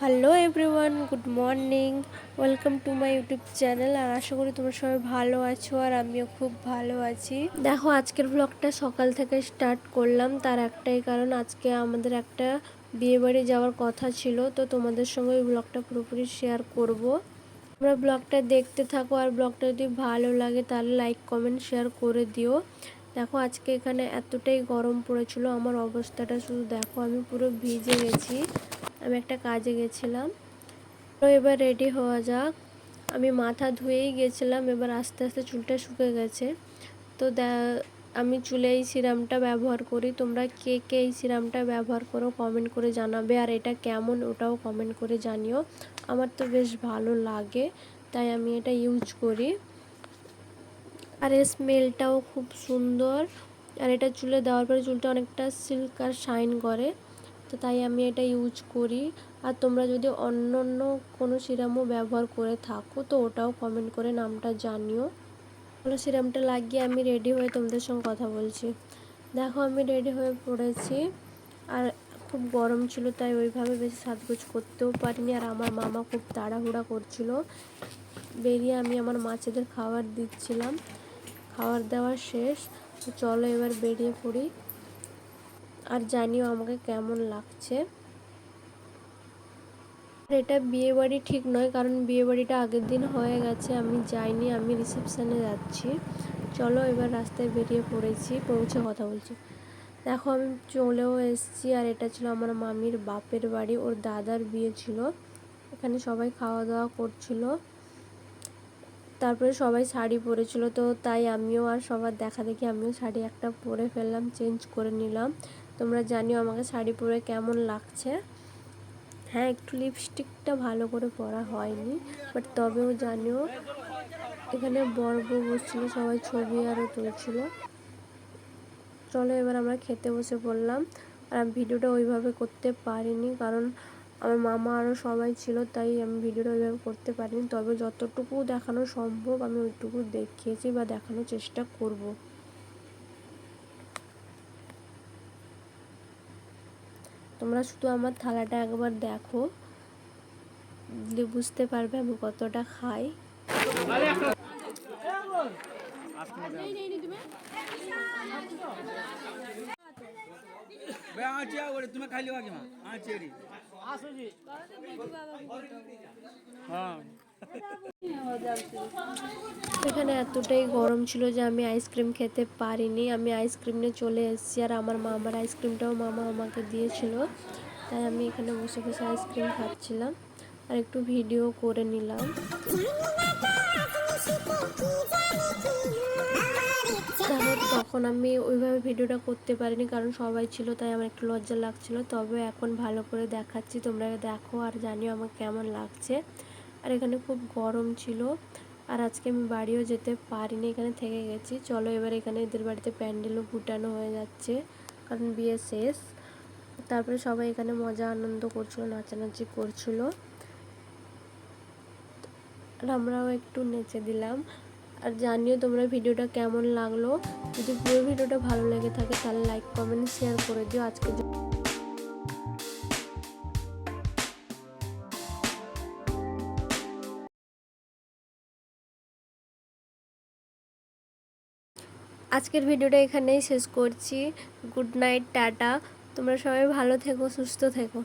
Hello everyone good morning welcome to my YouTube channel আর আশা করি তোমরা সবাই ভালো আছো আর আমিও খুব ভালো আছি। দেখো, আজকের ব্লগটা সকাল থেকে স্টার্ট করলাম। তার একটাই কারণ, আজকে আমাদের একটা বিয়েবাড়ি যাওয়ার কথা ছিল। তো তোমাদের সঙ্গে ওই ব্লগটা পুরোপুরি শেয়ার করব। তোমরা ব্লগটা দেখতে থাকো। আর ব্লগটা যদি ভালো লাগে, তাহলে লাইক কমেন্ট শেয়ার করে দিও। দেখো, আজকে এখানে এতটাই গরম পড়েছিল, আমার অবস্থাটা শুধু দেখো, আমি পুরো ভিজে গেছি, আমি একটা কাজে গেছিলাম। তো এবার রেডি হওয়া যাক। আমি মাথা ধুয়েই গেছিলাম, এবার আস্তে আস্তে চুলটা শুকে গেছে। তো আমি চুলে এই সিরামটা ব্যবহার করি, তোমরা কে কে এই সিরামটা ব্যবহার করো কমেন্ট করে জানাবে, আর এটা কেমন ওটাও কমেন্ট করে জানিও। আমার তো বেশ ভালো লাগে, তাই আমি এটা ইউজ করি। আর এর স্মেলটাও খুব সুন্দর। আর এটা চুলে দেওয়ার পরে চুলটা অনেকটা সিল্ক আর শাইন করে। তো তাই আমি এটা ইউজ করি। আর তোমরা যদি অন্য অন্য কোনো সিরামও ব্যবহার করে থাকো, তো ওটাও কমেন্ট করে নামটা জানিও। হলো সিরামটা লাগিয়ে আমি রেডি হয়ে তোমাদের সঙ্গে কথা বলছি। দেখো আমি রেডি হয়ে পড়েছি। আর খুব গরম ছিল, তাই ওইভাবে বেশি সাজগোজ করতেও পারিনি। আর আমার মামা খুব তাড়াহুড়া করছিল। বেরিয়ে আমি আমার মাছেদের খাবার দিচ্ছিলাম। খাবার দেওয়া শেষ। তো চলো এবার বেরিয়ে পড়ি। আর জানিও আমাকে কেমন লাগছে। এটা বিয়ে বাড়ি ঠিক নয়, কারণ বিয়ে বাড়িটা আগের দিন হয়ে গেছে, আমি যাইনি, আমি রিসেপশানে যাচ্ছি। চলো এবার রাস্তায় বেরিয়ে পড়েছি, পৌঁছে কথা বলছি। দেখো আমি চলেও এসেছি, আর এটা ছিল আমার মামির বাপের বাড়ি, ওর দাদার বিয়ে ছিল। এখানে সবাই খাওয়া দাওয়া করছিল। তারপরে সবাই শাড়ি পরেছিল, তো তাই আমিও আর সবার দেখা দেখি আমিও শাড়ি একটা পরে ফেললাম চেঞ্জ করে নিলাম। তোমরা জানিও আমাকে শাড়ি পরে কেমন লাগছে। হ্যাঁ একটু লিপস্টিকটা ভালো করে পরা হয়নি বাট তবেও জানিও এখানে বর বউ বসছিল, সবাই ছবি আরও তুলছিল। চলো এবার আমরা খেতে বসে পড়লাম। আর ভিডিওটা ওইভাবে করতে পারিনি, কারণ আমার মামা আরও সবাই ছিল, তাই আমি ভিডিওটা ওইভাবে করতে পারিনি। তবে যতটুকু দেখানো সম্ভব, আমি ওইটুকু দেখিয়েছি বা দেখানোর চেষ্টা করব। তোমরা শুধু আমার থালাটা একবার দেখো বুঝতে পারবে আমি কতটা খাই। এখানে এতটাই গরম ছিল যে আমি আইসক্রিম খেতে পারিনি। আমি আইসক্রিম নিয়ে চলে এসেছি আর আমার মামার আইসক্রিমটাও মামা আমাকে দিয়েছিল। তাই আমি এখানে বসে বসে আইসক্রিম খাচ্ছিলাম আর একটু ভিডিও করে নিলাম। তখন আমি ওইভাবে ভিডিওটা করতে পারিনি, কারণ সবাই ছিল, তাই আমার একটু লজ্জা লাগছিল। তবে এখন ভালো করে দেখাচ্ছি, তোমরা দেখো আর জানিও আমার কেমন লাগছে। আর এখানে খুব গরম ছিল, আর আজকে আমি বাড়িও যেতে পারিনি, এখানে থেকে গেছি। চলো এবার এখানে এদের বাড়িতে প্যান্ডেলও ফুটানো হয়ে যাচ্ছে, কারণ বিয়ে শেষ। তারপরে সবাই এখানে মজা আনন্দ করছিল, নাচানাচি করছিল। আর আমরাও একটু নেচে দিলাম। আর জানিও তোমরা ভিডিওটা কেমন লাগল। যদি পুরো ভিডিওটা ভালো লেগে থাকে তাহলে লাইক কমেন্ট শেয়ার করে দিও। আজকে আজকের ভিডিওটা এখানেই শেষ করছি। Good night, tata. তোমরা সবাই ভালো থেকো, সুস্থ থেকো।